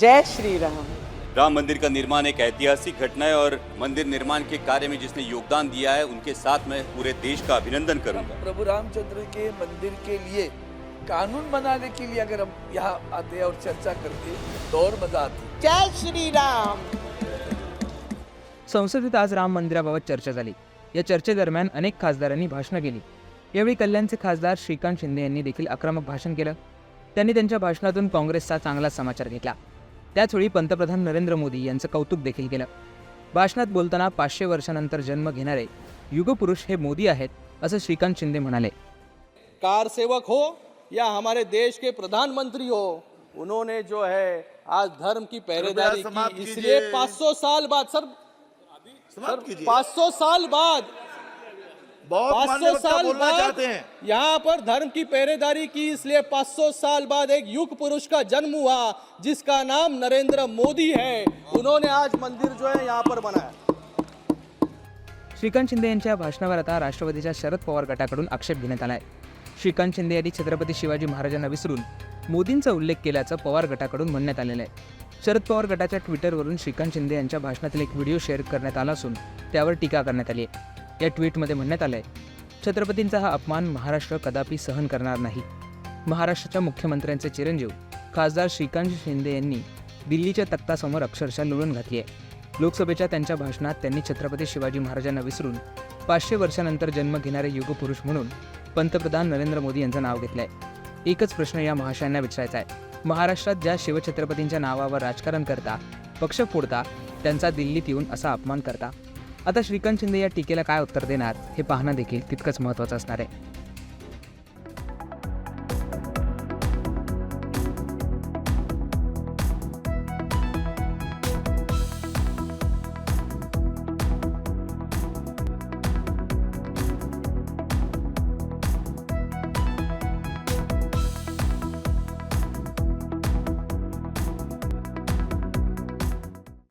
जय श्री राम। राम मंदिर का निर्माण एक ऐतिहासिक घटना है और मंदिर निर्माण के कार्य में जिसने योगदान दिया है उनके साथ मैं पूरे देश का अभिनंदन करूंगा। प्रभु रामचंद्र के मंदिर के लिए कानून बनाने के लिए अगर हम यहाँ आते और चर्चा करते तो और मजा आती जय श्री राम। संसदेत आज राम मंदिराबाबत चर्चा झाली. या चर्चेदरम्यान अनेक खासदारांनी भाषणं केली. यावेळी कल्याणचे खासदार श्रीकांत शिंदे यांनी देखील आक्रमक भाषण केलं. त्यांनी त्यांच्या भाषणातून काँग्रेसचा चांगला समाचार घेतला. त्याचवेळी पंतप्रधान नरेंद्र मोदी यांचं कौतुक देखील केलं. भाषणात बोलताना पाचशे वर्षानंतर जन्म घेणारे युगपुरुष हे मोदी आहेत असं श्रीकांत शिंदे म्हणाले. कार सेवक हो या हमारे देश के प्रधानमंत्री हो. उन्होंने जो है आज धर्म की पहरेदारी की इसलिए कीजिए। 500 साल बाद सर कीजिए। 500 साल बाद बहुत 500 मान्य वक्ता साल बाद चाहते हैं? यहाँ पर धर्म की पहरेदारी की इसलिए 500 साल बाद एक युग पुरुष का जन्म हुआ जिसका नाम नरेंद्र मोदी है। उन्होंने आज मंदिर जो है यहाँ पर बनाया। श्रीकांत शिंदे यांच्या भाषणावर आता राष्ट्रवादीच्या शरद पवार गटाकडून आक्षेप घेण्यात आलाय. श्रीकांत शिंदे यांनी छत्रपती शिवाजी महाराजांना विसरून मोदींचा उल्लेख केल्याचं पवार गटाकडून म्हणण्यात आलेलं आहे. शरद पवार गटाच्या ट्विटरवरून श्रीकांत शिंदे यांच्या भाषणातील एक व्हिडिओ शेअर करण्यात आला असून त्यावर टीका करण्यात आली आहे. या ट्विटमध्ये म्हणण्यात आलंय छत्रपतींचा हा अपमान महाराष्ट्र कदापि सहन करणार नाही. महाराष्ट्राच्या मुख्यमंत्र्यांचे चिरंजीव खासदार श्रीकांत शिंदे यांनी दिल्लीच्या तख्तासमोर अक्षरशः लोळून घातली आहे. लोकसभेच्या त्यांच्या भाषणात त्यांनी छत्रपती शिवाजी महाराजांना विसरून पाचशे वर्षानंतर जन्म घेणारे युगपुरुष म्हणून पंतप्रधान नरेंद्र मोदी यांचं नाव घेतलं आहे एकच प्रश्न या महाशयांना विचारायचा आहे. महाराष्ट्रात ज्या शिवछत्रपतींच्या नावावर राजकारण करता पक्ष फोडता त्यांचा दिल्लीत येऊन असा अपमान करता? आता श्रीकांत शिंदे या टीकेला काय उत्तर देणार हे पाहणं देखील तितकंच महत्त्वाचं असणार आहे.